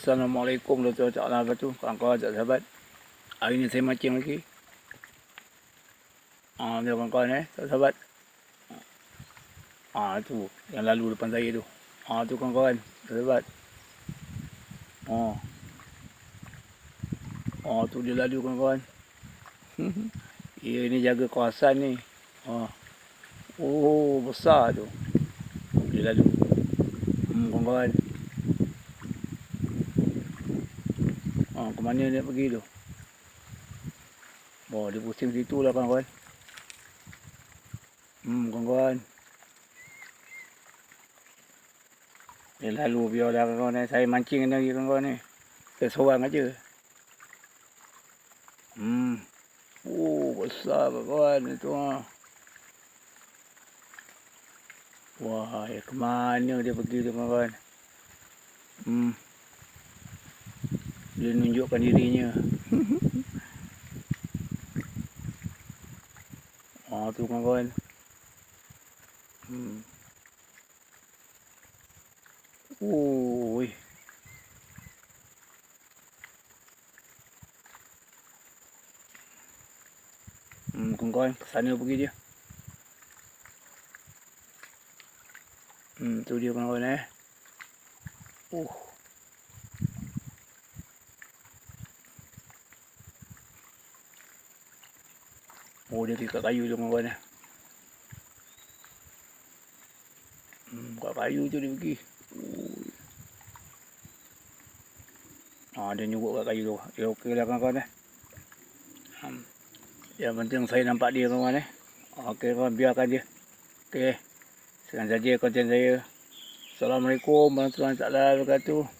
Assalamualaikum warahmatullahi wabarakatuh. Kawan-kawan tak sahabat. Hari ni saya mancing lagi. Ah, dia kawan-kawan eh, tak sahabat. Ah, tu yang lalu depan saya tu. Ah, tu kawan-kawan, tak sahabat. Oh. Oh, tu dia lalu kawan-kawan. Ia ni jaga kawasan ni. Oh. Oh, besar tu. Dia lalu. Hmm, kawan-kawan. Ha, ke mana dia pergi tu? Oh, dia pusing situ lah kawan-kawan. Hmm, kawan-kawan. Dia lalu biarlah kawan-kawan. eh. Saya mancing lagi kawan-kawan ni. Saya seorang aja. Hmm. Oh, besar kawan-kawan itu ha. Wah, ya ke mana dia pergi tu kawan-kawan? Hmm. Dia nunjukkan dirinya. ah tu kawan-kawan. Hmm. Oh, weh. Hmm, kawan-kawan, ke sana pergi dia. Hmm, tu dia kawan-kawan eh. Oh. Oh dia pergi kat kayu tu kawan-kawan eh. Hmm, kat kayu tu dia pergi. Ah, dia nyuruk kat kayu tu. Dia okey lah kawan-kawan eh. Hmm. Yang penting saya nampak dia kawan eh. Okey kawan, biarkan dia. Okey. Sekian saja konten saya. Assalamualaikum warahmatullahi wabarakatuh.